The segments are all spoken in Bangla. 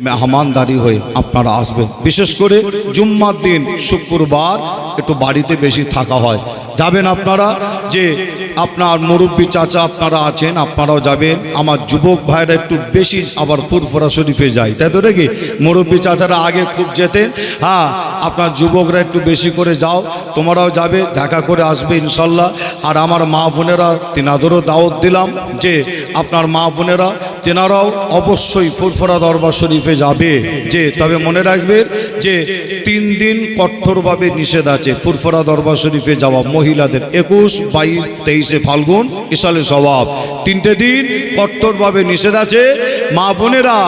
মেহমানদারি হয়ে আপনারা আসবেন। বিশেষ করে জুম্মার দিন, শুক্রবার, একটু বাড়িতে বেশি থাকা হয়। যাবেন আপনারা যে আপনার মুরব্বী চাচা আপনারা আছেন, আপনারাও যাবেন। আমার যুবক ভাইরা একটু বেশি আবার ফুরফুরা শরীফে যায়। তাই তো নাকি? মুরব্বী চাচারা আগে খুব যেতেন। হ্যাঁ আপনার যুবকরা একটু বেশি করে যাও, তোমরাও যাবে, দেখা করে আসবে ইনশাল্লাহ। আর আমার মা বোনেরা, তেনাদেরও দাওয়াত দিলাম যে, আপনার মা বোনেরা, তেনারাও অবশ্যই ফুরফুরা দরবার শরীফে যাবে। যে, তবে মনে রাখবে যে, তিন দিন কঠোরভাবে নিষেধ আছে ফুরফুরা দরবার শরীফে যাওয়া মহিলাদের। একুশ, বাইশ, তেইশে ফাল্গুন ইসালে স্বভাব। তিনটে দিন কঠোরভাবে নিষেধ আছে। মা বোনেরা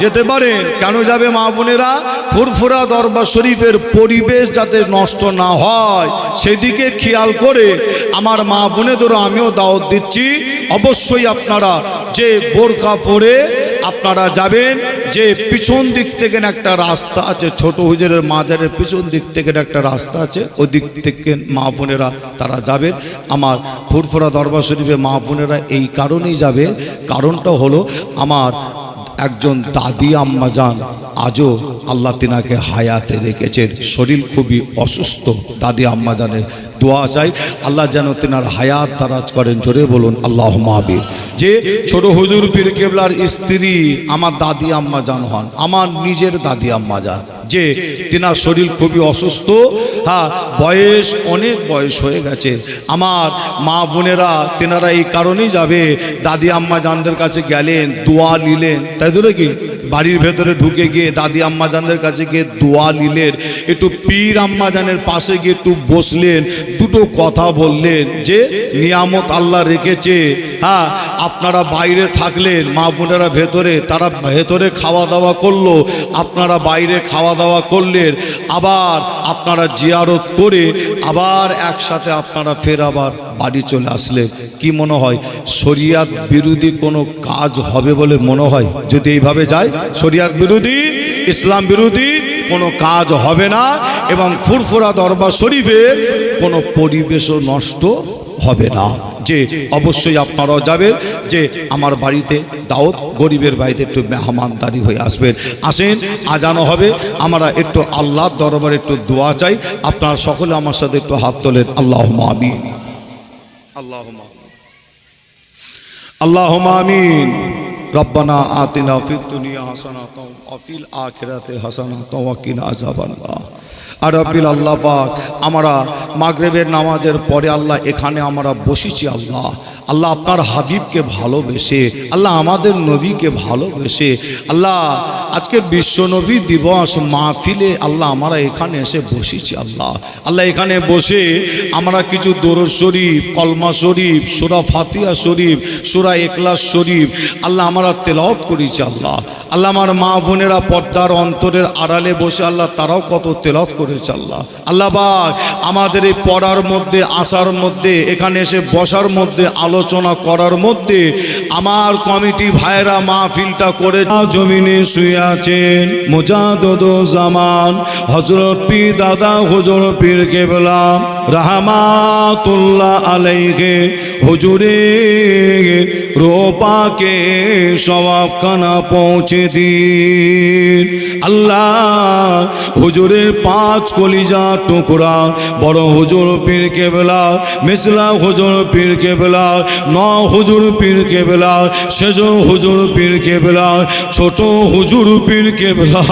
যেতে পারেন। কেন যাবে মা বোনেরা? ফুরফুরা দরবার শরীফের পরিবেশ যাতে নষ্ট না হয়, সেদিকে খেয়াল করে আমার মা বোনেদেরও আমিও দাওয়াত দিচ্ছি। অবশ্যই আপনারা যে বোরকা পরে আপনারা যাবেন। যে পিছন দিক থেকে একটা রাস্তা আছে, ছোট হুজুরের মাজারের পিছন দিক থেকে একটা রাস্তা আছে ওই দিক থেকে মা বোনেরা তারা যাবেন আমার ফুরফুরা দরবার শরীফে মা বোনেরা এই কারণেই যাবে। কারণটা হলো আমার একজন দাদি আম্মা যান, আজও আল্লাহ তিনাকে হায়াতে রেখেছেন। শরীর খুবই অসুস্থ দাদি আম্মা জানের দোয়া চাই, আল্লাহ যেন তেনার হায়াত তারাজ করেন। জোরে বলুন আল্লাহ মাহবির যে ছোট হুজুর পীর কেবলার স্ত্রী আমার দাদি আম্মা যান হন, আমার নিজের দাদি আম্মা যান যে তেনার শরীর খুবই অসুস্থ হ্যাঁ বয়স অনেক বয়স হয়ে গেছে। আমার মা বোনেরা, তেনারা এই কারণেই যাবে, দাদি আম্মা জানদের কাছে গেলেন, দোয়া নিলেন, তাই ধরে কি বাড়ির ভেতরে ঢুকে গিয়ে দাদি আম্মা জানদের কাছে গিয়ে দোয়া নিলেন, একটু পীর আম্মাজানের পাশে গিয়ে একটু বসলেন, দুটো কথা বললেন, যে নিয়ামত আল্লাহ রেখেছে হ্যাঁ আপনারা বাইরে থাকলেন, মা বোনেরা ভেতরে, তারা ভেতরে খাওয়া দাওয়া করল, আপনারা বাইরে খাওয়া দাওয়া করলেন, আবার আপনারা জিয়ারত করে, আবার একসাথে আপনারা ফের আবার বাড়ি চলে আসলেন। কি মনে হয়, শরিয়াত বিরোধী কোনো কাজ হবে বলে মনে হয়? যদি এইভাবে যায় শরিয়াত বিরোধী ইসলাম বিরোধী কোনো কাজ হবে না এবং ফুরফুরা দরবার শরীফের কোনো পরিবেশও নষ্ট হবে না। যে অবশ্যই আপনারাও যাবেন যে আমার বাড়িতে দাওয়াত গরিবের বাড়িতে একটু মেহমানদারি হয়ে আসবেন। আসেন আজানো হবে। আমরা একটু আল্লাহর দরবারে একটু দোয়া চাই। আপনারা সকলে আমার সাথে একটু হাত তোলেন। আল্লাহ আমিন। আল্লাহ আল্লাহ আমিন। রব্বানা আতিনা ফিদ দুনিয়া হাসানাত ওয়া ফিল আখিরাতি হাসানাত ওয়া কিনা আযাবান্নার। আর রব্বিল আল্লাহ পাক, আমরা মাগরিবের নামাজের পরে আল্লাহ এখানে আমরা বসেছি আল্লাহ। আল্লাহ আপনার হাবিবকে ভালোবেসে, আল্লাহ আমাদের নবীকে ভালোবেসে, আল্লাহ আজকে বিশ্ব নবী দিবস মাহফিলে আল্লাহ আমরা এখানে এসে বসেছি, আল্লাহ। আল্লাহ এখানে বসে আমরা কিছু দরুদ শরীফ, কলমা শরীফ, সুরা ফাতিয়া শরীফ, সুরা একলাস শরীফ, আল্লাহ আমরা তেলাওত করেছি, আল্লাহ। আল্লাহ আমার মা বোনেরা পর্দার অন্তরের আড়ালে বসে আল্লাহ তারাও কত তেলাওত করেছে, আল্লাহ। আল্লাহ আমাদের এই পড়ার মধ্যে, আসার মধ্যে, এখানে এসে বসার মধ্যে আলোচনা করার মধ্যে আমার কমিটি ভাইরা মাহফিলটা করে জমিনে শুয়ে আছেন। মোজাদ জামান হজরত পীর দাদা হজরত পীর কেবলা। রাহমাতুল্লাহ আলাইকে হুজুরে, রোপাকে সবাবখানা পৌঁছে দিন। আল্লাহ হুজুরের পাঁচ কলিজা টুকরা, বড় হুজুর পীর কেবলা, মিসলা হুজুর পীর কেবলা, ন হুজুর পীর কেবলা, সেজ হুজুর পীর কেবলা, ছোট হুজুর পীর কেবলা,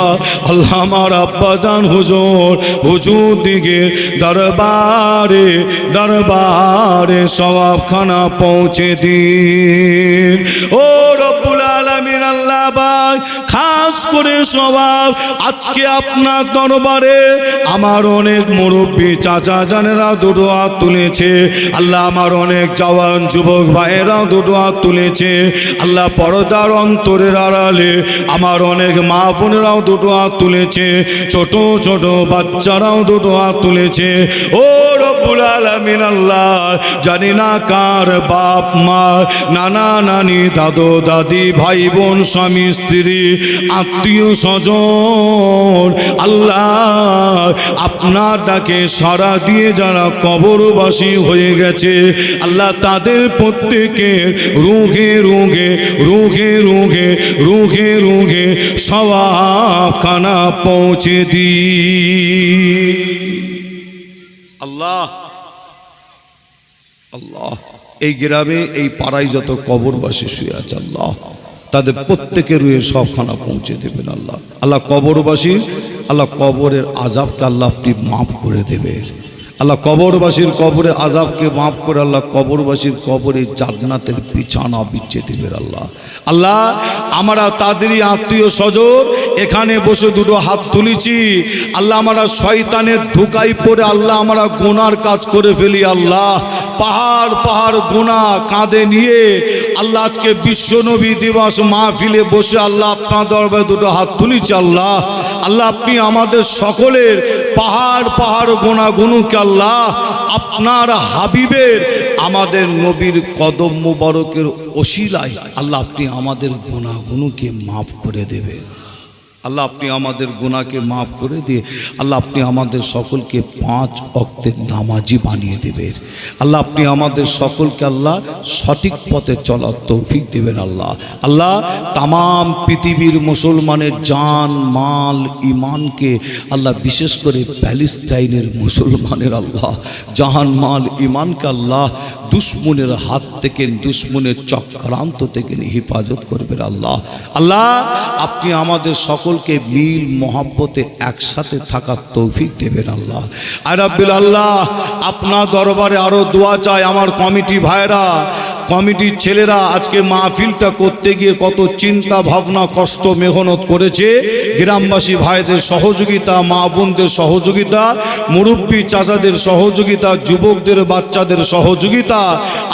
আল্লাহ আমার আব্বাজান হুজুর হুজুর দিকে দরবারে দরবারে সবাবখানা পৌঁছে দিন। ও রব্বুল আলামিন আল্লাহ খাস করে সবাব আজকে আপনার দরবারে আমার অনেক মুরব্বী চাচা জানেরা দুটো হাত তুলেছে। আল্লাহ আমার অনেক জওয়ান যুবক ভাইয়েরা দুটো হাত তুলেছে। আল্লাহ পর্দার অন্তরের আড়ালে আমার অনেক মা বোনেরাও দুটো হাত তুলেছে। ছোট ছোট বাচ্চারাও দুটো হাত তুলেছে। ও রব্বুল আলামিন আল্লাহ, জানি না কার বাপ মা, নানা নানি, দাদু দাদি, ভাই বোন, স্বামী, স্ত্রী, আত্মীয় স্বজন। আল্লাহ, আপনার ডাকে সারা দিয়ে যারা কবরবাসী হয়ে গেছে, আল্লাহ তাদের প্রত্যেকে রুঘে রুঘে রুঘে রুঘে রুঘে রুঘে সবাব খানা পৌঁছে দি আল্লাহ। আল্লাহ, এই গ্রামে, এই পাড়ায় যত কবরবাসী শুয়ে আছে, আল্লাহ, তাদের প্রত্যেকের রুয়ে সবখানা পৌঁছে দেবেন, আল্লাহ। আল্লাহ কবরবাসী, আল্লাহ কবরের আজাবকে আল্লাহ আপনি মাফ করে দেবে আল্লাহ কবরবাসীর কবরে আজাবকে মাফ করে, আল্লাহ কবরবাসীর কবরে জান্নাতের বিছানা বিচ্ছে দেবেন আল্লাহ। আল্লাহ, আমরা তাদেরই আত্মীয় স্বজন, এখানে বসে দুটো হাত তুলেছি। আল্লাহ, আমরা শয়তানের ধোকাই পড়ে, আল্লাহ, আমরা গোনার কাজ করে ফেলি আল্লাহ। পাহাড় পাহাড় গোনা কাঁধে নিয়ে আল্লাহ আজকে বিশ্বনবী দিবস মাহফিলে বসে আল্লাহ আপনার দরবারে দুটো হাত তুলেছি আল্লাহ। আল্লাহ, আপনি আমাদের সকলের পাহাড় পাহাড় গোনা গুনুকে আল্লাহ? আপনার হাবিবের, আমাদের নবীর কদম মুবারকের অশিলায় আল্লাহ আপনি আমাদের গোনা গুনুকে মাফ করে দেবেন। আল্লাহ, আপনি আমাদের গুনাহকে মাফ করে দিয়ে, আল্লাহ, আপনি আমাদের সকলকে পাঁচ অক্তের নামাজি বানিয়ে দেবেন। আল্লাহ, আপনি আমাদের সকলকে আল্লাহ সঠিক পথে চলার তৌফিক দেবেন আল্লাহ। আল্লাহ তাম পৃথিবীর মুসলমানের জান, মাল ইমানকে আল্লাহ বিশেষ করে প্যালেস্তাইনের মুসলমানের আল্লাহ, জাহান, মাল ইমানকে আল্লাহ দুশ্মনের হাত থেকে, দুশ্মনের চক্রান্ত থেকে হেফাজত করবেন আল্লাহ। আল্লাহ, আপনি আমাদের সকলকে মিল, মহাব্বতে একসাথে থাকার তৌফিক দেবেন আল্লাহ। আর আব্বিল আল্লাহ, আপনার দরবারে আরও দোয়া চায় আমার কমিটি ভাইরা। কমিটির ছেলেরা আজকে মাহফিলটা করতে গিয়ে কত চিন্তা, ভাবনা, কষ্ট, মেহনত করেছে। গ্রামবাসী ভাইদের সহযোগিতা, মা বোনদের সহযোগিতা, মুরব্বী চাচাদের সহযোগিতা, যুবকদের, বাচ্চাদের সহযোগিতা।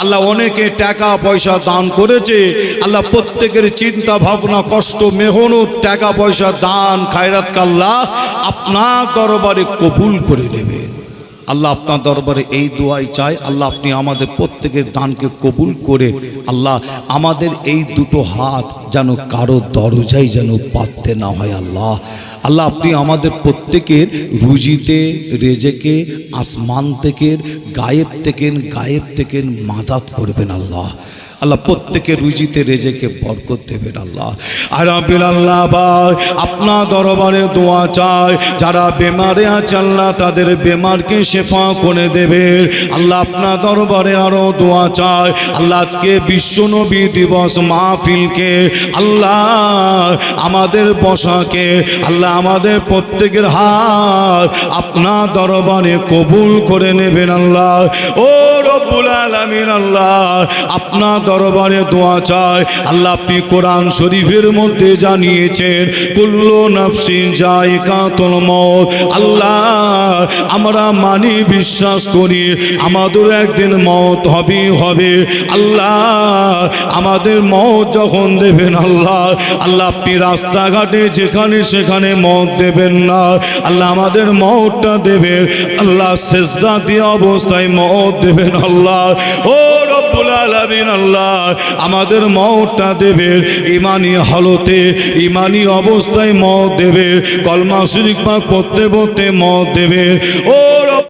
আল্লাহ অনেকে টাকা, পয়সা দান করেছে। আল্লাহ প্রত্যেকের চিন্তা, ভাবনা, কষ্ট, মেহনত, টাকা, পয়সা, দান, খায়রাত কাল্লাহ আপনার দরবারে কবুল করে নেবে। আল্লাহ আপনার দরবারে এই দোয়াই চাই আল্লাহ আপনি আমাদের প্রত্যেকের দানকে কবুল করে, আল্লাহ আমাদের এই দুটো হাত যেন কারও দরজাই যেন পাততে না হয়, আল্লাহ। আল্লাহ আপনি আমাদের প্রত্যেকের রুজিতে, রেজেকে, আসমান থেকে গায়েব থেকে গায়েব থেকে মাদাত করবেন, আল্লাহ। আল্লাহ প্রত্যেকের রুজিতে, রেজেকে বরকত দেবেন আল্লাহ। আর আবিল আল্লাহ ভাই, আপনার দরবারে দোয়া চায় যারা বেমারে আছে আল্লাহ তাদের বেমারকে শেফা করে দেবে আল্লাহ আপনার দরবারে আরও দোয়া চায় আল্লাহ আজকে বিশ্ব নবী দিবস মাহফিলকে, আল্লাহ আমাদের বসাকে, আল্লাহ আমাদের প্রত্যেকের হাত আপনার দরবারে কবুল করে নেবেন আল্লাহ। ও রব্বুল আলামিন আল্লাহ আপনার দরবারে দোয়া চায় আল্লাহ আপনি কোরআন শরীফের মধ্যে জানিয়েছেন, কুল্লু নাফসিন জায়গাতুল মউত। আল্লাহ, আমরা মানি বিশ্বাস করি আমাদের একদিন মত হবে হবে। আল্লাহ, আমাদের মত যখন দেবেন আল্লাহ আল্লাহ আপনি রাস্তাঘাটে যেখানে সেখানে মত দেবেন না। আল্লাহ আমাদের মতটা দেবেন। আল্লাহ শেষদা দিয়ে অবস্থায় মত দেবেন আল্লাহ, ও রব্বুল আলামিন আল্লাহ, আমাদের মতটা দেবের ইমানি হালতে, ইমানি অবস্থায় মত দেবে, কলমা শরীফ পাক পড়তে পড়তে মত দেবে। ও